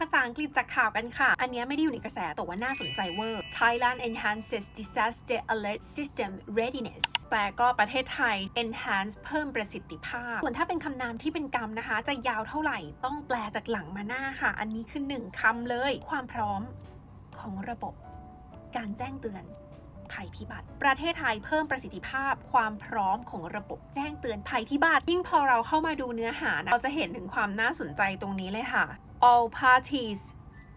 ภาษาอังกฤษจากข่าวกันค่ะ อันนี้ไม่ได้อยู่ในกระแสแต่ว่าน่าสนใจเวอร์ Thailand enhances disaster alert system readiness แปลก็ประเทศไทย enhance เพิ่มประสิทธิภาพ ส่วนถ้าเป็นคำนามที่เป็นกรรมนะคะ จะยาวเท่าไหร่ต้องแปลจากหลังมาหน้าค่ะ อันนี้คือหนึ่งคำเลย ความพร้อมของระบบ การแจ้งเตือนภัยพิบัติ ประเทศไทยเพิ่มประสิทธิภาพ ความพร้อมของระบบแจ้งเตือนภัยพิบัติ ยิ่งพอเราเข้ามาดูเนื้อหานะเราจะเห็นถึงความน่าสนใจตรงนี้เลยค่ะ all parties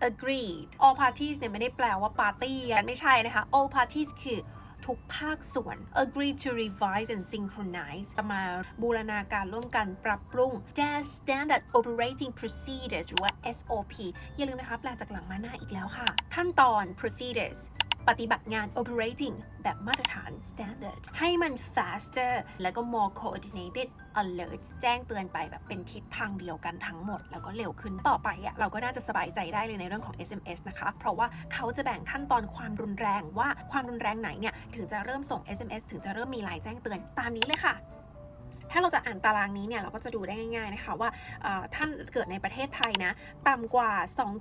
agreed all parties เนี่ยไม่ได้แปลว่าปาร์ตี้ไม่ใช่นะคะ all parties คือทุกภาคส่วน agree to revise and synchronize จะมาบูรณาการร่วมกันปรับปรุง their standard operating procedures หรือว่า SOP อย่าลืมนะคะแปลจากหลังมาหน้าอีกแล้วค่ะ ขั้นตอน procedures ปฏิบัติงาน operating แบบมาตรฐาน standard ให้มัน faster แล้วก็ more coordinated alert แจ้งเตือนไปแบบเป็นทิศทางเดียวกันทั้งหมด แล้วก็เร็วขึ้นต่อไปอะเราก็น่าจะสบายใจได้เลยในเรื่องของ SMS นะคะ เพราะว่าเขาจะแบ่งขั้นตอนความรุนแรงว่าความรุนแรงไหนเนี่ย ถึงจะเริ่มส่ง SMS ถึงจะเริ่มมีลายแจ้งเตือนตามนี้เลยค่ะ ถ้าเราจะอ่านตารางนี้เนี่ยเราก็จะดูได้ง่าย ๆนะคะว่าท่านเกิดในประเทศไทยนะต่ำกว่า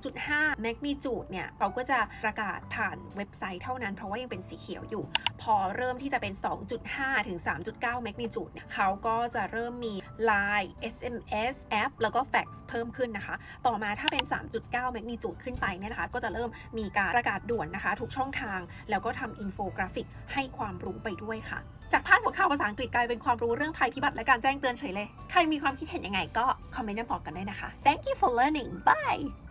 2.5 แมกนิจูดเนี่ยเขาก็จะประกาศผ่านเว็บไซต์เท่านั้น เพราะว่ายังเป็นสีเขียวอยู่ พอเริ่มที่จะเป็น 2.5 ถึง 3.9 แมกนิจูดเนี่ยเขาก็จะเริ่มมี Line SMS แอปแล้วก็แฟกซ์เพิ่มขึ้นนะคะ ต่อมาถ้าเป็น 3.9 แมกนิจูดขึ้นไปเนี่ยนะคะ ก็จะเริ่มมีการประกาศด่วนนะคะ ทุกช่องทาง แล้วก็ทำอินโฟกราฟิกให้ความรู้ไปด้วยค่ะ จากพาดหัวข่าวภาษาอังกฤษกลายเป็นความรู้เรื่องภัยพิบัติและการแจ้งเตือนเฉยเลย ใครมีความคิดเห็นยังไงก็คอมเมนต์มาบอกกันได้นะคะ Thank you for learning bye